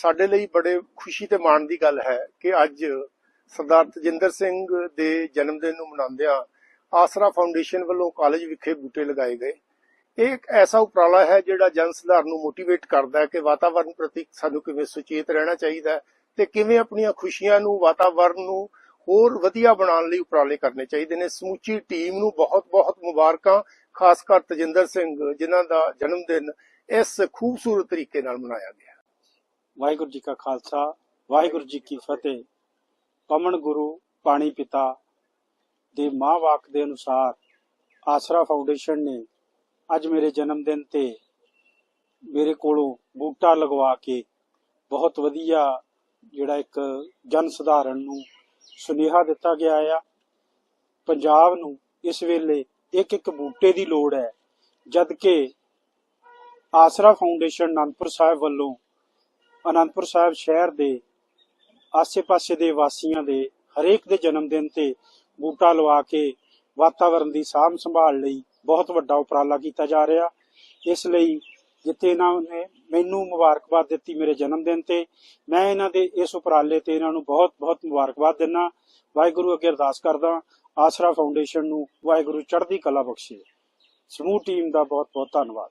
ਸਾਡੇ ਲਈ ਬੜੇ ਖੁਸ਼ੀ ਤੇ ਮਾਣ ਦੀ ਗੱਲ ਹੈ ਕਿ ਅੱਜ ਸਰਦਾਰ ਤਜਿੰਦਰ ਸਿੰਘ ਦੇ ਜਨਮ ਦਿਨ ਨੂੰ ਮਨਾਉਂਦਿਆਂ ਆਸਰਾ ਫਾਊਂਡੇਸ਼ਨ ਵੱਲੋਂ ਕਾਲਜ ਵਿਖੇ ਬੂਟੇ ਲਗਾਏ ਗਏ। ਇਹ ਇੱਕ ਐਸਾ ਉਪਰਾਲਾ ਹੈ ਜਿਹੜਾ ਜਨ ਸੁਧਾਰ ਨੂੰ ਮੋਟੀਵੇਟ ਕਰਦਾ ਹੈ ਕਿ ਵਾਤਾਵਰਣ ਪ੍ਰਤੀ ਸਾਨੂੰ ਕਿਵੇਂ ਸੁਚੇਤ ਰਹਿਣਾ ਚਾਹੀਦਾ ਹੈ ਤੇ ਕਿਵੇਂ ਆਪਣੀਆਂ ਖੁਸ਼ੀਆਂ ਨੂੰ ਵਾਤਾਵਰਣ ਨੂੰ ਹੋਰ ਵਧੀਆ ਬਣਾਉਣ ਲਈ ਉਪਰਾਲੇ ਕਰਨੇ ਚਾਹੀਦੇ ਨੇ। ਸਮੁੱਚੀ ਟੀਮ ਨੂੰ ਬਹੁਤ-ਬਹੁਤ ਮੁਬਾਰਕਾਂ, ਖਾਸ ਕਰ ਤਜਿੰਦਰ ਸਿੰਘ, ਜਿਨ੍ਹਾਂ ਦਾ ਜਨਮ ਦਿਨ ਇਸ ਖੂਬਸੂਰਤ ਤਰੀਕੇ ਨਾਲ ਮਨਾਇਆ ਗਿਆ। ਵਾਹਿਗੁਰੂ ਜੀ ਕਾ ਖਾਲਸਾ, ਵਾਹਿਗੁਰੂ ਜੀ ਕੀ ਫਤਿਹ। ਪਵਨ ਗੁਰੂ, ਪਾਣੀ ਪਿਤਾ ਦੇ ਮਾਂ ਵਾਕ ਦੇ ਅਨੁਸਾਰ ਆਸਰਾ ਫਾਊਂਡੇਸ਼ਨ ਨੇ ਅੱਜ ਮੇਰੇ ਜਨਮ ਦਿਨ ਤੇ ਮੇਰੇ ਕੋਲੋਂ ਬੂਟਾ ਲਗਵਾ ਕੇ ਬਹੁਤ ਵਧੀਆ ਜਿਹੜਾ ਇੱਕ ਜਨ ਸਧਾਰਨ ਨੂੰ ਸੁਨੇਹਾ ਦਿੱਤਾ ਗਿਆ ਆ। ਪੰਜਾਬ ਨੂੰ ਇਸ ਵੇਲੇ ਇੱਕ ਇੱਕ ਬੂਟੇ ਦੀ ਲੋੜ ਹੈ ਜਦ ਕਿ ਆਸਰਾ ਫਾਊਂਡੇਸ਼ਨ ਅਨੰਦਪੁਰ ਸਾਹਿਬ ਵੱਲੋਂ ਅਨੰਦਪੁਰ ਸਾਹਿਬ ਸ਼ਹਿਰ ਦੇ ਆਸੇ-ਪਾਸੇ ਦੇ ਵਾਸੀਆਂ ਦੇ ਹਰੇਕ ਦੇ ਜਨਮ ਦਿਨ ਤੇ ਬੂਟਾ ਲਵਾ ਕੇ ਵਾਤਾਵਰਣ ਦੀ ਸਾਂਭ ਸੰਭਾਲ ਲਈ ਬਹੁਤ ਵੱਡਾ ਉਪਰਾਲਾ ਕੀਤਾ ਜਾ ਰਿਹਾ। ਇਸ ਲਈ ਜਿੱਥੇ ਇਹਨਾਂ ਨੇ ਮੈਨੂੰ ਮੁਬਾਰਕਬਾਦ ਦਿੱਤੀ ਮੇਰੇ ਜਨਮ ਦਿਨ ਤੇ, ਮੈਂ ਇਹਨਾਂ ਦੇ ਇਸ ਉਪਰਾਲੇ ਤੇ ਇਹਨਾਂ ਨੂੰ ਬਹੁਤ-ਬਹੁਤ ਮੁਬਾਰਕਬਾਦ ਦਿੰਦਾ ਵਾਹਿਗੁਰੂ ਅੱਗੇ ਅਰਦਾਸ ਕਰਦਾ, ਆਸਰਾ ਫਾਊਂਡੇਸ਼ਨ ਨੂੰ ਵਾਹਿਗੁਰੂ ਚੜ੍ਹਦੀ ਕਲਾ ਬਖਸ਼ੇ। ਸਮੂਹ ਟੀਮ ਦਾ ਬਹੁਤ-ਬਹੁਤ ਧੰਨਵਾਦ।